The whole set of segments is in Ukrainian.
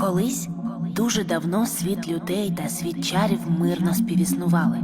Колись дуже давно світ людей та світ чарів мирно співіснували.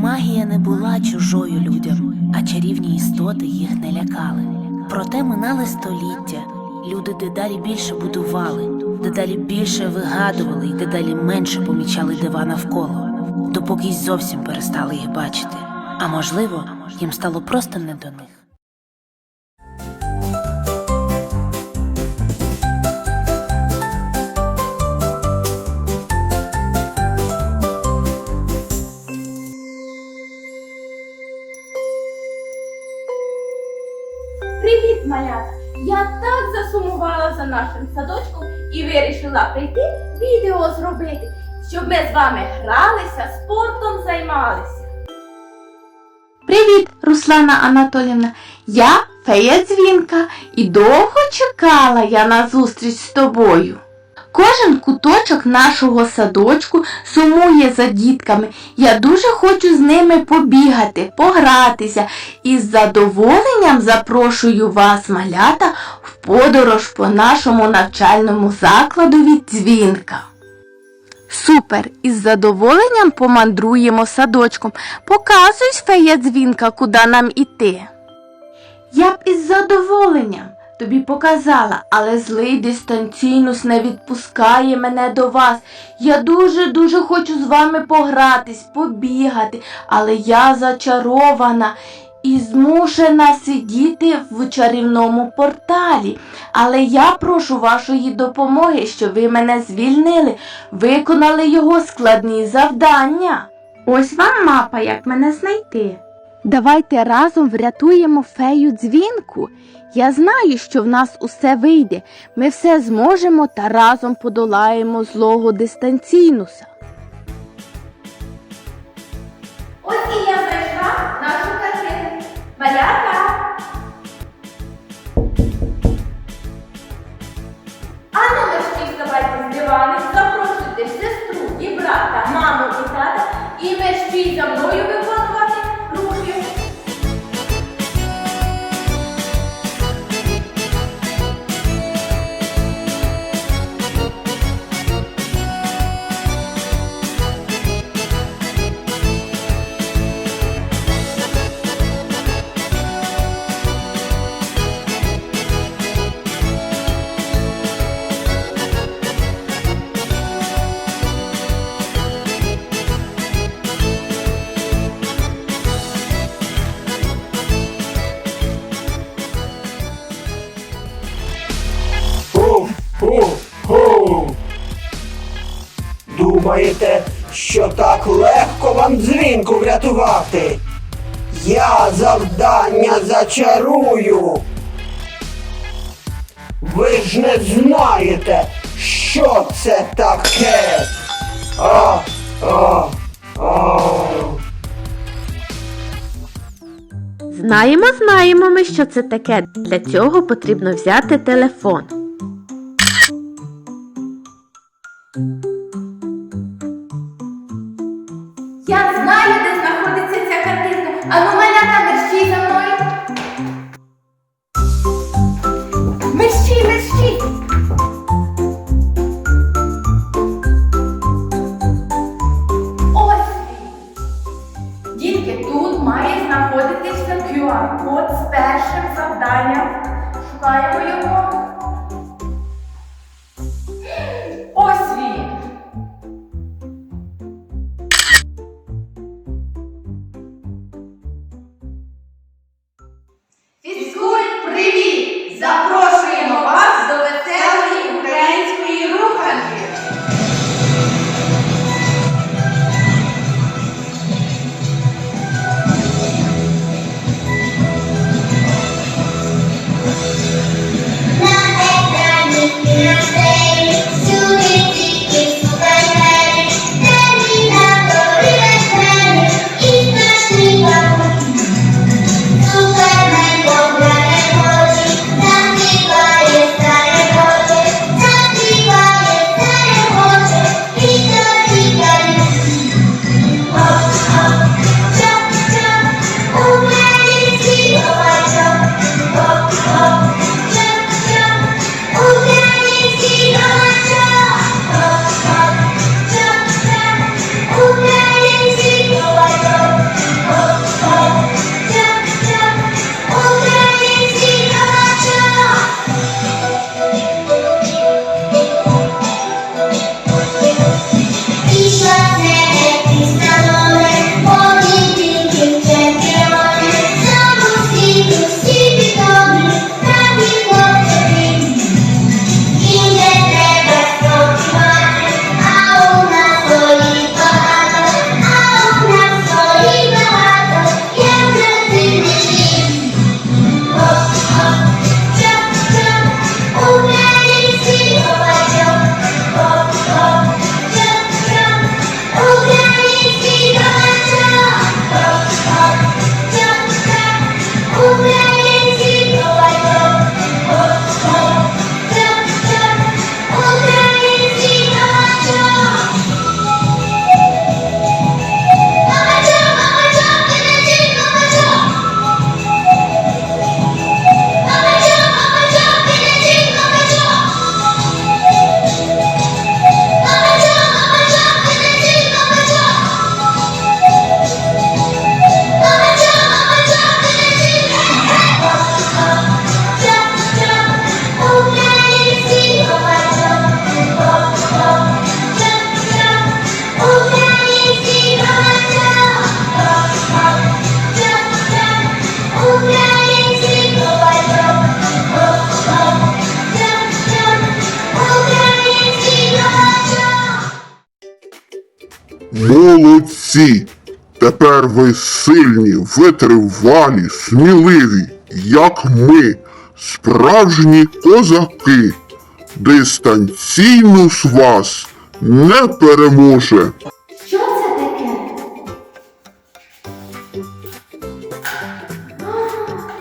Магія не була чужою людям, а чарівні істоти їх не лякали. Проте минали століття. Люди дедалі більше будували, дедалі більше вигадували і дедалі менше помічали дива навколо, допоки й зовсім перестали їх бачити. А можливо, їм стало просто не до них. Нашим садочком і вирішила прийти відео зробити, щоб ми з вами гралися, спортом займалися. Привіт, Руслана Анатолівна. Я фея дзвінка і довго чекала я на зустріч з тобою. Кожен куточок нашого садочку сумує за дітками. Я дуже хочу з ними побігати, погратися і з задоволенням запрошую вас, малята, в подорож по нашому навчальному закладу дзвінка. Супер! Із задоволенням помандруємо садочком. Показуй, фея дзвінка, куди нам іти. Я б із задоволенням тобі показала, але злий дистанційнус не відпускає мене до вас. Я дуже-дуже хочу з вами погратись, побігати, але я зачарована і змушена сидіти в чарівному порталі. Але я прошу вашої допомоги, щоб ви мене звільнили, виконали його складні завдання. Ось вам мапа, як мене знайти. Давайте разом врятуємо фею дзвінку. Я знаю, що в нас усе вийде. Ми все зможемо та разом подолаємо злого дистанційнуса. Ху-ху-ху. Думаєте, що так легко вам дзвінку врятувати? Я завдання зачарую. Ви ж не знаєте, що це таке. А, а, а. Знаємо, знаємо ми, що це таке. Для цього потрібно взяти телефон. Картинка. Ану, малята, мерщій за мною. Мерщій, мерщій. Ось він. Дітки, тут має знаходитися QR-код з першим завданням. Шукаємо його. Молодці! Тепер ви сильні, витривалі, сміливі, як ми, справжні козаки. Дистанційно ж вас не переможе. Що це таке?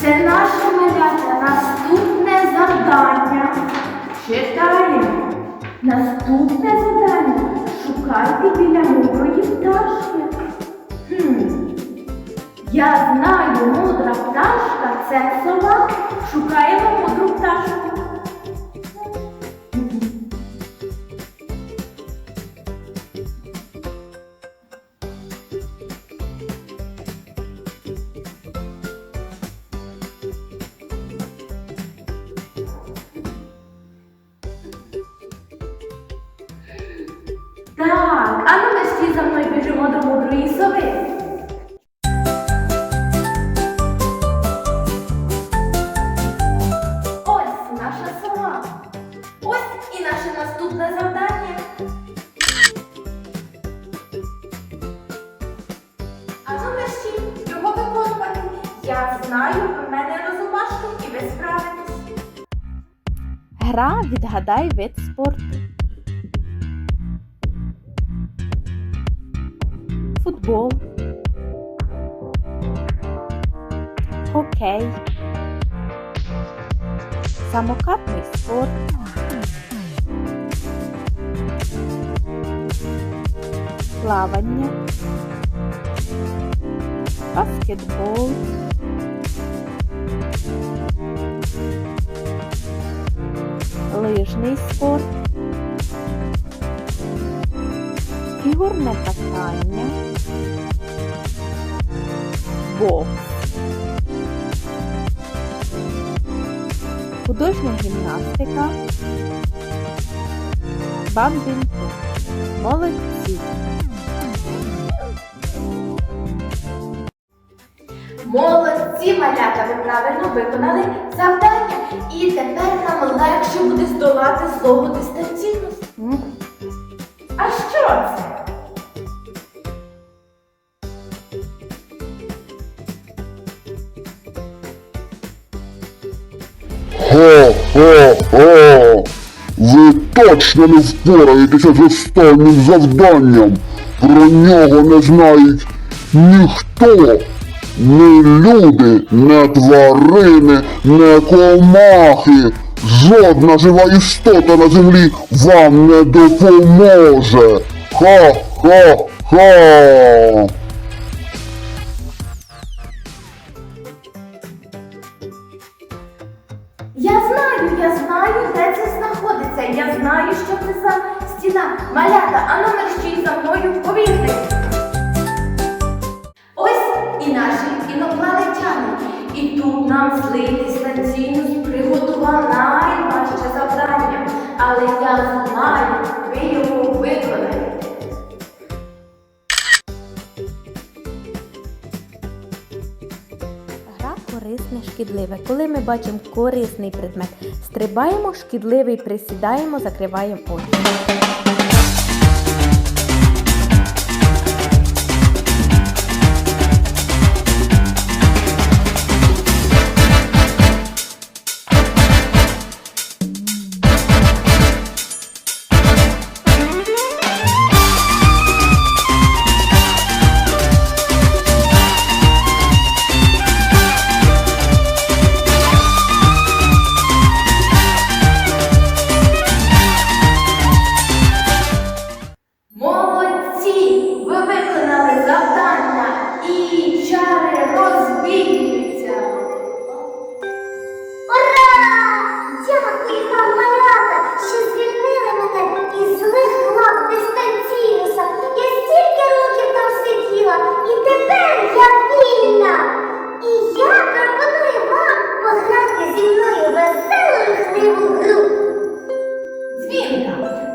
Це наше малята наступне завдання. Читаємо. Наступне завдання. Шукайте біля мудрої пташки. Хм. Я знаю, мудра пташка це сова. Шукаємо мудру пташку. Біжимо до мудрої сови. Ось наша сова. Ось і наше наступне завдання. А ну мерщі його виконувати. Я знаю, в мене розумашки і ви справитесь. Гра відгадай вид спорту. Футбол. Хокей. Самокатний спорт. Плавання. Баскетбол. Лижний спорт. Фігурне катання. Бокс. Художня гімнастика. Бадмінтон. Молодці. Молодці, малята, ви правильно виконали завдання. І тепер нам легше буде здолати слово дистанційність. А що це? Хо-хо-хо! Ви точно не впораєтеся з останнім завданням. Про нього не знають ніхто. Ні люди, не тварини, не комахи. Жодна жива істота на землі вам не допоможе. Ха-ха-ха! Я знаю, я знаю, де це знаходиться. Я знаю, що це за стіна. Малята, а ну мерщій за мною повірте. Ось і наші інопланетяни. І тут нам злий дистанційно приготував найважче завдання. Але я знаю, ви його шкідливе. Коли ми бачимо корисний предмет, стрибаємо, шкідливий присідаємо, закриваємо очі.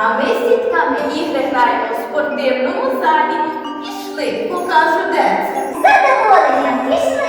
А ми з дітками ігри граємо в спортивному залі. Пішли, покажу де це. Задоволення, пішли.